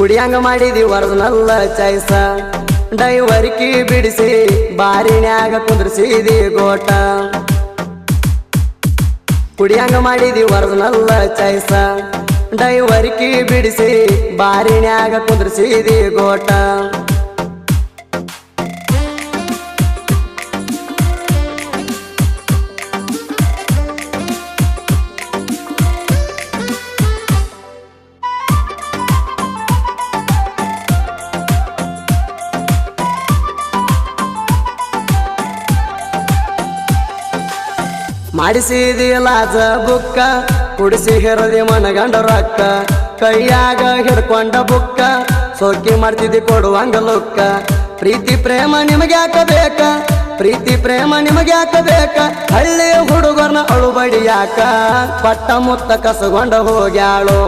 ಕುಡಿಯಂಗ ಮಾಡಿದಿ ವರ್ದನಲ್ಲ ಚಾಯ್ಸ. ಡೈವರ್ಕಿ ಬಿಡಿಸಿ ಬಾರಿನ್ಯಾಗ ಕುಂದ್ರಿಸಿದಿ ಗೋಟ. ಕುಡಿಯಂಗ ಮಾಡಿದಿ ವರ್ದನಲ್ಲ ಚಾಯ್ಸ. ಡೈವರ್ಕಿ ಬಿಡಿಸಿ ಬಾರಿನ್ಯಾಗ ಕುಂದ್ರಿಸಿದಿ ಗೋಟ. ಮಾಡಿಸಿದಿ ಲಾಜ ಬುಕ್ಕ, ಕುಡಿಸಿ ಹೆರದಿ ಮನಗಂಡ ರೊಕ್ಕ, ಕೈಯಾಗ ಹಿಡ್ಕೊಂಡ ಬುಕ್ಕ, ಸೋಕಿ ಮಾಡ್ತಿದ್ದಿ ಕೊಡುವಂಗ ಲುಕ್ಕ. ಪ್ರೀತಿ ಪ್ರೇಮ ನಿಮಗೆ ಬೇಕ? ಪ್ರೀತಿ ಪ್ರೇಮ ನಿಮಗೆ ಬೇಕ? ಹಳ್ಳಿ ಹುಡುಗರ್ನ ಅಳುಬಡಿ ಯಾಕ ಪಟ್ಟ ಮುತ್ತ ಕಸಗೊಂಡ ಹೋಗ್ಯಾಳು.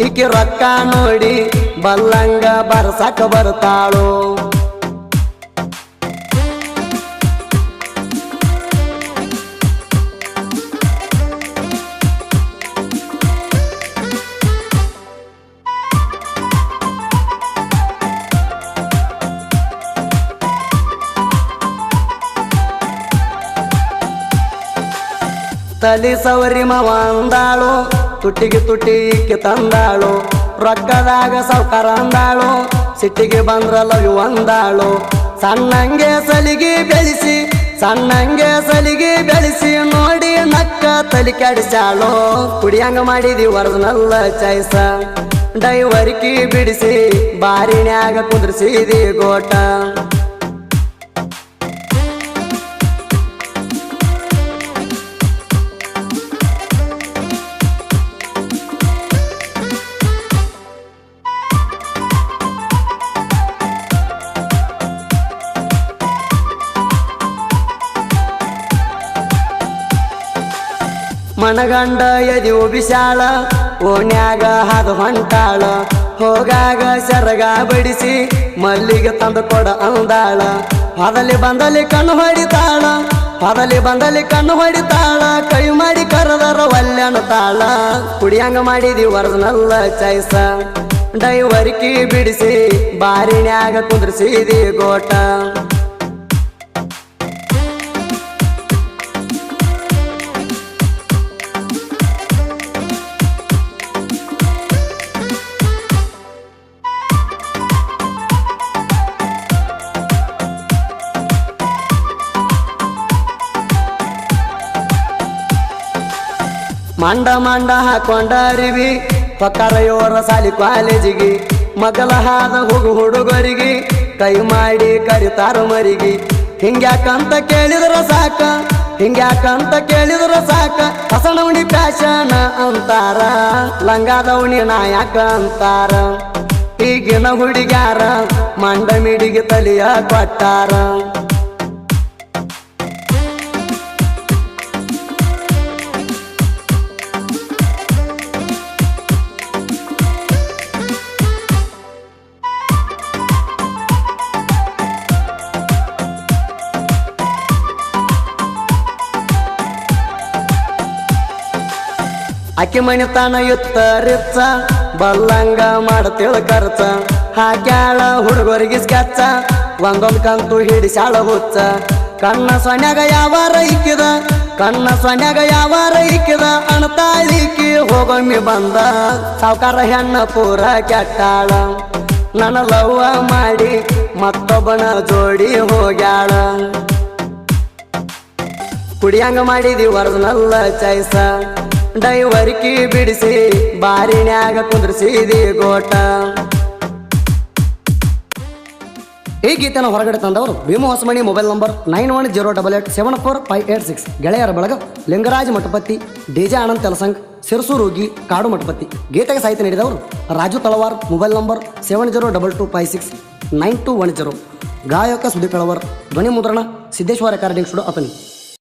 ಈಕೆ ರೊಕ್ಕ ನೋಡಿ ಬಲ್ಲಂಗ ಬರ್ಸಕ ಬರ್ತಾಳು. ತಲಿ ಸವರಿ ಮವ ಅಂದಾಳು ತುಟ್ಟಿಗೆ ಇಕ್ಕಿ ತಂದಾಳು, ರೊಕ್ಕದಾಗ ಸೌಕರ ಅಂದಾಳು, ಸಿಟ್ಟಿಗೆ ಬಂದ್ರ ಲವ್ ಅಂದಾಳು. ಸಣ್ಣಂಗೆ ಸಲಿಗೆ ಬೆಳೆಸಿ, ಸಣ್ಣಂಗೆ ಸಲಿಗೆ ಬೆಳೆಸಿ ನೋಡಿ ನಕ್ಕ ತಲೆ ಕೆಡಿಸಾಳು ಕುಡಿಯಂಗ ಮಾಡಿದಿ ವರ್ದನಲ್ಲ ಚಾಯ್ಸ, ಡೈವರ್ಕಿ ಬಿಡಿಸಿ, ಬಾರಿನ್ಯಾಗ ಕುದುರಿಸಿದಿ ಗೋಟ. ಮನಗಂಡ ಎದಿ ಬಿಸಾಳ ಓಣ್ಯಾಗ ಹಾದು ಹೊಂಟಾಳ. ಹೋಗಾಗ ಸರಗ ಬಡಿಸಿ, ಮಲ್ಲಿಗೆ ತಂದು ಕೊಡ ಅಂದಾಳ. ಹೊದಲಿ ಬಂದಲಿ ಕಣ್ಣು ಹೊಡಿತಾಳ, ಹೊದಲಿ ಬಂದಲಿ ಕಣ್ಣು ಹೊಡಿತಾಳ. ಕೈ ಮಾಡಿ ಕರೆದರ ಒಲ್ಲೆನ ತಾಳ ಕುಡಿಯಂಗ ಮಾಡಿದಿ ವರ್ದನಲ್ಲ ಚೈಸ ಡೈವರ್ಕಿ ಬಿಡಿಸಿ, ಬಾರಿನ್ಯಾಗ ಕುಂದ್ರಿಸಿದಿ ಗೋಟ. ಮಂಡ ಮಂಡ ಹಾಕೊಂಡ ಅರಿವಿ ಪಕ್ಕರಯೋರ ಸಾಲಿ ಕಾಲೇಜಿಗೆ. ಮಗಲ ಹಾದ ಹೋಗು ಹುಡುಗರಿಗೆ, ಕೈ ಮಾಡಿ ಕರಿತಾರ ಮರಿಗೆ. ಹಿಂಗ್ಯಾಕಂತ ಕೇಳಿದ್ರ ಸಾಕ, ಹಿಂಗ್ಯಾಕಂತ ಕೇಳಿದ್ರ ಸಾಕ ಹಸನವಣಿ ಪ್ಯಾಶನ ಅಂತಾರ ಲಂಗಾದವಣಿ ನಾಯಕ ಅಂತಾರ. ಈಗಿನ ಹುಡುಗ್ಯಾರ, ಮಂಡ ಮಿಡಿಗೆ ತಲಿಯ ಕೊಟ್ಟಾರ. ಅಕ್ಕಿ ಮಣಿತಾನ ಇತ್ತ ರಿಚ್ಚ ಬಲ್ಲಂಗ ಮಾಡ್ತೇಳ ಖರ್ಚ ಹಾಕ್ಯಾಳ ಹುಡುಗರಿಗೆ ಸ್ಕೆಚ್ಚ ಒಂದೊಂದು ಕಂತು ಹಿಡಿಸಾಳ ಹುಚ್ಚ. ಕಣ್ಣ ಸೊನ್ಯಾಗ ಯಾವ ರೈಕಿದ ಕಣ್ಣ ಸೊನ್ಯಾಗ ಯಾವ ರೈಕಿದ ಅಣತಾಳಿಕೆ ಹೋಗೊಮ್ಮಿ ಬಂದ. ಸಾವುಕಾರ ಹೆಣ್ಣ ಪೂರ ಕೆಟ್ಟಾಳ. ನನ್ನ ಲವ್ವ ಮಾಡಿ ಮತ್ತೊಬ್ಬನ ಜೋಡಿ ಹೋಗ್ಯಾಳ. ಕುಡಿಯಂಗ ಮಾಡಿದಿ ವರ್ದನಲ್ಲ ಚಾಯ್ಸ. ಡೈವರ್ಕಿ ಬಿಡಿಸಿ, ಬಾರಿನ್ಯಾಗ ಕುಂದ್ರಿಸಿದಿ ಗೋಟ. ಈ ಗೀತೆನ ಹೊರಗಡೆ ತಂದವರು Vimo Hosamani, mobile number nine one zero double eight seven four five eight six. ಗೆಳೆಯರ ಬಳಗ ಲಿಂಗರಾಜ್ ಮಠಪತಿ ಡಿಜೆ ಆನಂದ್ ತೆಲಸಂಗ್ ರೋಗಿ ಕಾಡು ಮಠಪತಿ. ಗೀತೆಗೆ ಸಾಹಿತ್ಯ ನೀಡಿದವರು Raju Talwar, mobile number seven zero double two five six nine two one zero. ಗಾಯಕ ಸುದೀಪ್ ತಳವಾರ್ ಧ್ವನಿ ಮುದ್ರಣ ಸಿದ್ದೇಶ್ವರ ರೆಕಾರ್ಡಿಂಗ್ ಸ್ಟುಡಿಯೋ ಅತನಿ.